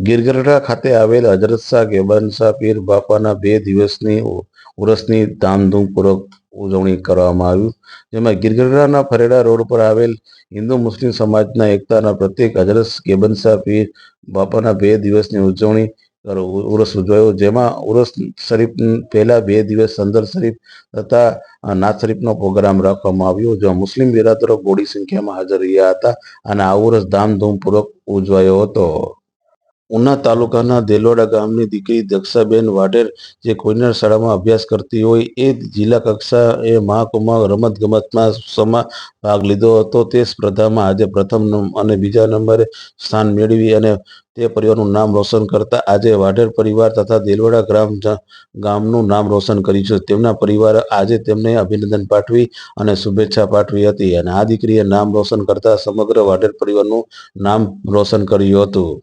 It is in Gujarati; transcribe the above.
ગિરગરડા ખાતે આવેલ હજરત શાહ પીર બાપાના બે દિવસની ઉરસની ધામધૂમપૂર્વક ઉજવણી કરવામાં આવ્યું જેમાં ગિરગઢડાના ફરેડા રોડ પર આવેલ હિન્દુ મુસ્લિમ સમાજના એકતાના પ્રત્યેક હજરત ગેબનશાહ પીર બાપાના બે દિવસની ઉજવણી ઉરસ ઉજવાયો. જેમાં ઉરસ શરીફ પહેલા બે દિવસ સંદર શરીફ તથા નાથ શરીફનો પ્રોગ્રામ રાખવામાં આવ્યો જેમાં મુસ્લિમ બિરાદરો બોડી સંખ્યામાં હાજર રહ્યા હતા અને આ ઉરસ ધામધૂમપૂર્વક ઉજવાયો હતો. ઉના તાલુકાના દેલવાડા ગામની દીકરી દક્ષાબેન વાઢેર જે કોઈનર શાળામાં અભ્યાસ કરતી હોય, એ જિલ્લા કક્ષાએ મહાકુંભમાં રમતગમતમાં સમા ભાગ લીધો હતો. તે સ્પર્ધામાં આજે પ્રથમ અને બીજા નંબરે સ્થાન મેળવી અને તે પરિવારનું નામ રોશન કરતા આજે વાઢેર પરિવાર તથા દેલવાડા ગ્રામ ગામનું નામ રોશન કર્યું છે. તેમના પરિવારે આજે તેમને અભિનંદન પાઠવી અને શુભેચ્છા પાઠવી હતી અને આ દીકરીએ નામ રોશન કરતા સમગ્ર વાઢેર પરિવારનું નામ રોશન કર્યું હતું.